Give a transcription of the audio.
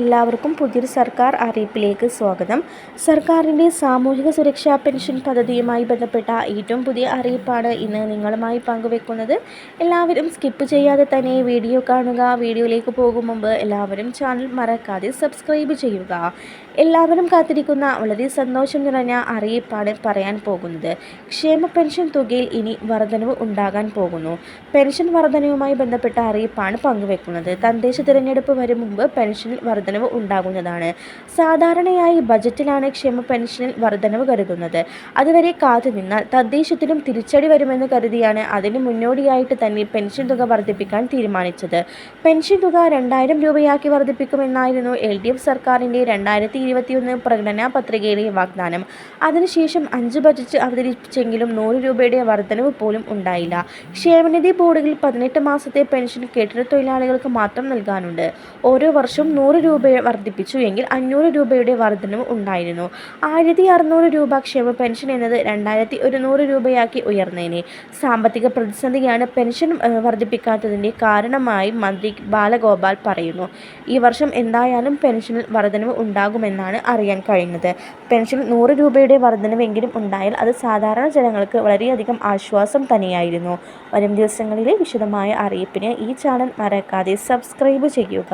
എല്ലാവർക്കും പുതിയൊരു സർക്കാർ അറിയിപ്പിലേക്ക് സ്വാഗതം. സർക്കാരിന്റെ സാമൂഹിക സുരക്ഷാ പെൻഷൻ പദ്ധതിയുമായി ബന്ധപ്പെട്ട ഏറ്റവും പുതിയ അറിയിപ്പാണ് ഇന്ന് നിങ്ങളുമായി പങ്കുവെക്കുന്നത്. എല്ലാവരും സ്കിപ്പ് ചെയ്യാതെ തന്നെ വീഡിയോ കാണുക. വീഡിയോയിലേക്ക് പോകും മുമ്പ് എല്ലാവരും ചാനൽ മറക്കാതെ സബ്സ്ക്രൈബ് ചെയ്യുക. എല്ലാവരും കാത്തിരിക്കുന്ന വളരെ സന്തോഷം നിറഞ്ഞ അറിയിപ്പാണ് പറയാൻ പോകുന്നത്. ക്ഷേമ പെൻഷൻ തുകയിൽ ഇനി വർധനവ് ഉണ്ടാകാൻ പോകുന്നു. പെൻഷൻ വർധനവുമായി ബന്ധപ്പെട്ട അറിയിപ്പാണ് പങ്കുവെക്കുന്നത്. തദ്ദേശ തിരഞ്ഞെടുപ്പ് വരും മുമ്പ് പെൻഷനിൽ വർധനവ് ഉണ്ടാകുന്നതാണ്. സാധാരണയായി ബജറ്റിലാണ് ക്ഷേമ പെൻഷനിൽ വർധനവ് കരുതുന്നത്. അതുവരെ കാത്തുനിന്നാൽ തദ്ദേശത്തിലും തിരിച്ചടി വരുമെന്ന് കരുതിയാണ് അതിന് മുന്നോടിയായിട്ട് തന്നെ പെൻഷൻ തുക വർദ്ധിപ്പിക്കാൻ തീരുമാനിച്ചത്. പെൻഷൻ തുക രണ്ടായിരം രൂപയാക്കി വർദ്ധിപ്പിക്കുമെന്നായിരുന്നു എൽ ഡി എഫ് സർക്കാരിന്റെ രണ്ടായിരത്തി ഇരുപത്തിയൊന്ന് പ്രകടനാ പത്രികയിലെ വാഗ്ദാനം. അതിനുശേഷം അഞ്ച് ബജറ്റ് അവതരിപ്പിച്ചെങ്കിലും നൂറ് രൂപയുടെ വർധനവ് പോലും ഉണ്ടായില്ല. ക്ഷേമനിധി ബോർഡുകളിൽ പതിനെട്ട് മാസത്തെ പെൻഷൻ കെട്ടിട തൊഴിലാളികൾക്ക് മാത്രം നൽകാനുണ്ട്. ഓരോ വർഷവും നൂറ് രൂപ വർദ്ധിപ്പിച്ചു എങ്കിൽ അഞ്ഞൂറ് രൂപയുടെ വർധനവ് ഉണ്ടായിരുന്നു. ആയിരത്തി അറുന്നൂറ് രൂപ ക്ഷേമ പെൻഷൻ എന്നത് രണ്ടായിരത്തി ഒരുന്നൂറ് രൂപയാക്കി ഉയർന്നേനെ. സാമ്പത്തിക പ്രതിസന്ധിയാണ് പെൻഷൻ വർദ്ധിപ്പിക്കാത്തതിന്റെ കാരണമായി മന്ത്രി ബാലഗോപാൽ പറയുന്നു. ഈ വർഷം എന്തായാലും പെൻഷനിൽ വർധനവ് ഉണ്ടാകുമെന്നാണ് അറിയാൻ കഴിഞ്ഞത്. പെൻഷൻ നൂറ് രൂപയുടെ വർധനവെങ്കിലും ഉണ്ടായാൽ അത് സാധാരണ ജനങ്ങൾക്ക് വളരെയധികം ആശ്വാസം തന്നെയായിരുന്നു. വരും ദിവസങ്ങളിലെ വിശദമായ അറിയിപ്പിന് ഈ ചാനൽ മറക്കാതെ സബ്സ്ക്രൈബ് ചെയ്യുക.